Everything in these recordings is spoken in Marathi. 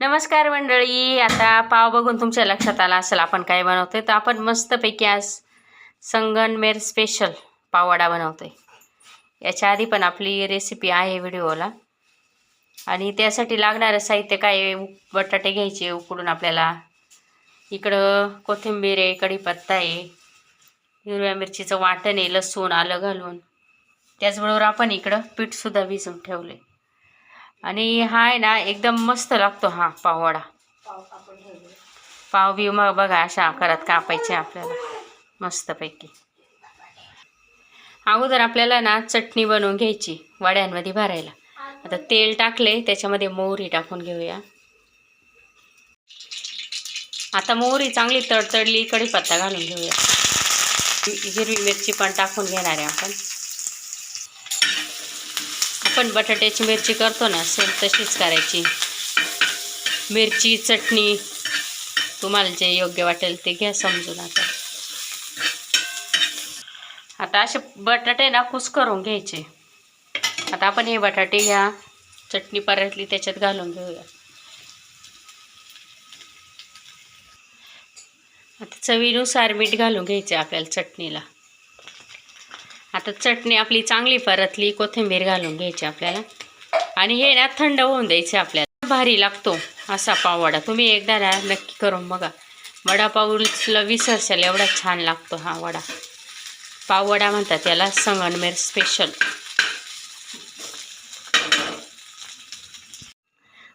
नमस्कार मंडळी आता पाव बघून तुमच्या लक्षात आला असेल आपण काय बनवतोय. तर आपण मस्तपैकी आज संगनमेर स्पेशल पाववाडा बनवतोय. याच्या आधी पण आपली रेसिपी आहे व्हिडिओला. आणि त्यासाठी लागणारं साहित्य काय बटाटे घ्यायचे उकडून आपल्याला इकडं कोथिंबीर आहे कढीपत्ता आहे हिरव्या मिरचीचं वाटण आहे लसूण आलं घालून. त्याचबरोबर आपण इकडं पीठसुद्धा भिजवून ठेवले आणि हा आहे ना एकदम मस्त लागतो हा पाववडा. पाव बिव मग बघा अशा आकारात कापायचे आपल्याला मस्तपैकी. अगोदर आपल्याला ना चटणी बनवून घ्यायची वड्यांमध्ये भरायला. आता तेल टाकले त्याच्यामध्ये मोहरी टाकून घेऊया. आता मोहरी चांगली तडतडली कढीपत्ता घालून घेऊया. हिरवी मिरची पण टाकून घेणार आहे आपण. आपण बटाट्याची मिरची करतो ना सेम तशीच करायची. मिरची चटणी तुम्हाला जे योग्य वाटेल ते घ्या समजून आता. आता असे बटाटे ना कुस करून घ्यायचे. आता आपण हे बटाटे घ्या चटणी परतली त्याच्यात घालून घेऊया. आता चवीनुसार मीठ घालून घ्यायचे आपल्याला चटणीला. आता चटणी आपली चांगली परतली कोथिंबीर घालून घ्यायची आपल्याला. आणि हे ना थंड होऊन द्यायचे आपल्याला. भारी लागतो असा पाववडा. तुम्ही एकदा ना नक्की करून बघा. वडापावला विसरशाल एवढा छान लागतो हा वडा. पाववडा म्हणतात त्याला संगणमेर स्पेशल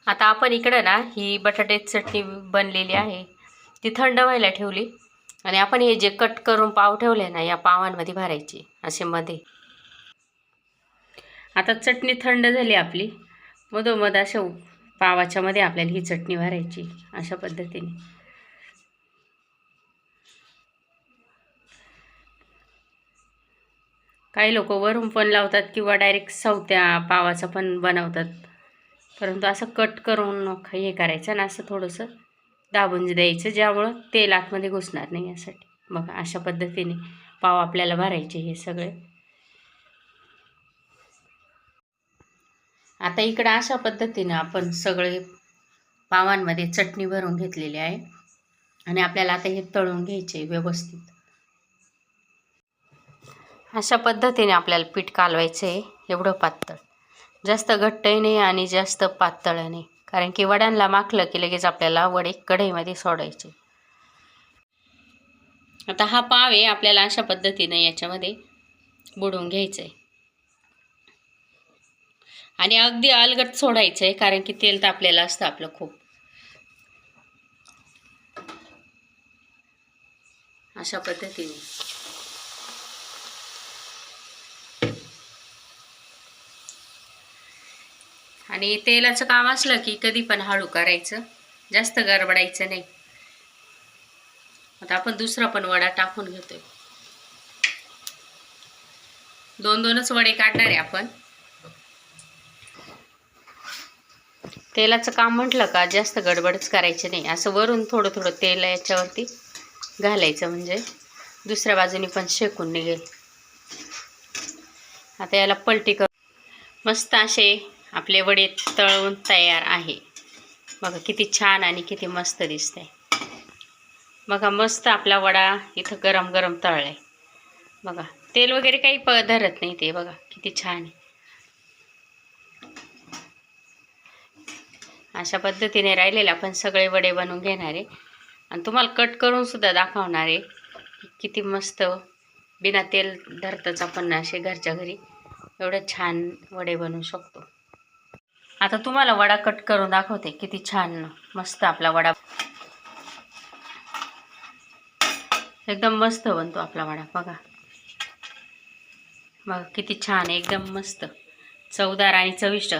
आता आपण इकडं ना ही बटाट्याची चटणी बनलेली आहे. ती थंड व्हायला ठेवली. आणि आपण हे जे कट करून पाव ठेवले ना या पावांमध्ये भरायचे असे मध्ये. आता चटणी थंड झाली आपली. मधोमध अशा पावाच्या मध्ये आपल्याला ही चटणी भरायची अशा पद्धतीने. काही लोक वरून पण लावतात किंवा डायरेक्ट सवत्या पावाचा पण बनवतात. परंतु असं कट करून हे करायचं ना असं थोडंसं. दाबून द्यायचं ज्यामुळं तेल आतमध्ये घुसणार नाही यासाठी. बघा अशा पद्धतीने पाव आपल्याला भरायचे हे सगळे. आता इकडं अशा पद्धतीनं आपण सगळे पावांमध्ये चटणी भरून घेतलेली आहे. आणि आपल्याला आता हे तळून घ्यायचे व्यवस्थित. अशा पद्धतीने आपल्याला पीठ कालवायचं आहे एवढं पातळ. जास्त घट्टही नाही आणि जास्त पातळ नाही. कारण की वड्यांना माखलं की लगेच आपल्याला वडे कढईमध्ये सोडायचे. आता हा पाव आहे आपल्याला अशा पद्धतीनं याच्यामध्ये बुडवून घ्यायचं आहे आणि अगदी अलगट सोडायचं आहे कारण की तेल तापलेलं असतं आपलं खूप. अशा पद्धतीने. आणि तेलाचं काम असलं की कधी पण हळू करायचं. जास्त गडबडायचं नाही. आता आपण दुसरा पण वडा टाकून घेतोय. दोन दोनच वडे काढणार आहे आपण. तेलाचं काम म्हटलं का जास्त गडबडच करायचं नाही. असं वरून थोडं थोडं तेल याच्यावरती घालायचं म्हणजे दुसऱ्या बाजूने पण शेकून निघेल. आता याला पलटी कर मस्त असे आपले वडे तळून तयार आहे. बघा किती छान आणि किती मस्त दिसतंय. बघा मस्त आपला वडा इथं गरम गरम तळलाय. बघा तेल वगैरे काही प धरत नाही ते बघा किती छान आहे. अशा पद्धतीने राहिलेले आपण सगळे वडे बनवून घेणार आहे. आणि तुम्हाला कट करून सुद्धा दाखवणार आहे किती मस्त बिना तेल धरतच आपण असे घरच्या घरी एवढं छान वडे बनवू शकतो. आता तुम्हाला वडा कट करून दाखवते किती छान मस्त आपला वडा. एकदम मस्त बनतो आपला वडा बघा. बघा किती छान एकदम मस्त. चवदार आणि चविष्ट.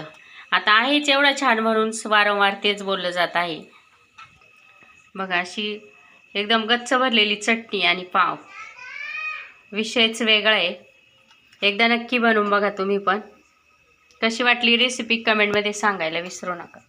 आता आहेच एवढा छान म्हणून वारंवार तेच बोललं जात आहे. बघा अशी एकदम गच्च भरलेली चटणी आणि पाव. विषयच वेगळा आहे. एकदा नक्की बनवून बघा तुम्ही पण. कशी वाटली रेसिपी कमेंटमध्ये सांगायला विसरू नका.